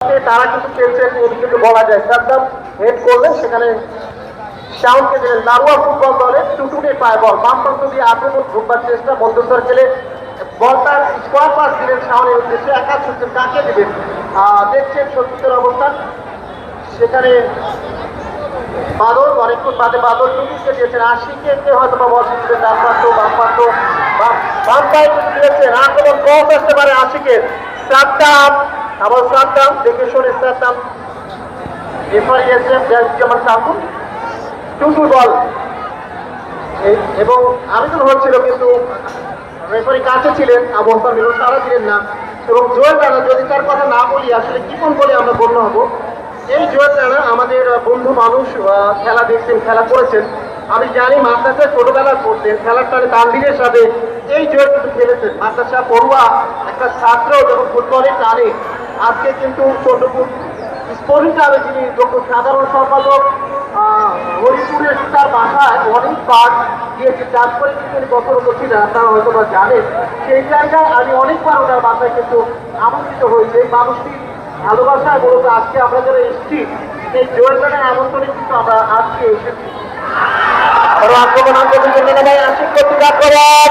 তারা কিন্তু বলা যায়। সাদ্দাম হেড করলেন, সেখানে শাউনকে দিলেন। নারুয়া ফুটবল দলে টুটুনে পায় বল। বাম প্রান্ত দিয়ে আক্রমণ ঢুকবার চেষ্টা, মধ্যস্থর খেলে বলটা স্কোয়ার পাস দিলেন শাওনের উদ্দেশ্যে। একা ছুটছেন কাকে দিবেন? দেখছেন সত্যিকার অবস্থান। সেখানে বাদল, অনেকক্ষণ বাদে বাদল টুকুকে দিয়েছেন। আশিকে কে হয়তো বা বল দিতে ডান প্রান্ত বাম প্রান্ত বাম পায়ে দিয়েছেন। আক্রমণ কম আসতে পারে আশিকের। সাদ্দাম আবার সাদ্দাম দেখে শুনে সাদ্দাম রেফারি এসেছেন জামান কাকুন টুটু বল এবং আবেদন হচ্ছিল কিন্তু রেফারি কাছে ছিলেন অবস্থা মিলন তারা ছিলেন না। এবং জোয়েল রানা, যদি তার কথা না বলি, আসলে কি কোন বলে আমরা গণ্য হব? এই জোয়েল রানা আমাদের বন্ধু মানুষ খেলা দেখছেন, খেলা করেছেন। আমি জানি মাদ্রাসায় ছোটবেলা করতেন খেলার টানে তানভীরের সাথে এই জোয়েল কিন্তু খেলেছেন। মাদ্রাসা পড়ুয়া, একটা ছাত্র যখন ফুটবলের টানে আজকে কিন্তু চন্দ্রপুর স্পোর্টিং ক্লাবে যিনি সাধারণ সম্পাদক হরিপুরের তার বাসায় অনেক বার গিয়েছে চাষ করে কিন্তু উনি কখনো করছিল আপনারা হয়তো বা জানেন। সেই জায়গায় আমি অনেকবার ওনার বাসায় কিন্তু আমন্ত্রিত হয়েছে। এই মানুষটি ভালোবাসায় মূলত আজকে আমরা যারা এসেছি এই জোয়ারটানের আমন্ত্রণে কিন্তু আমরা আজকে এসেছি। আক্রমণ নেমে আশিক কর্তৃক আক্রমণ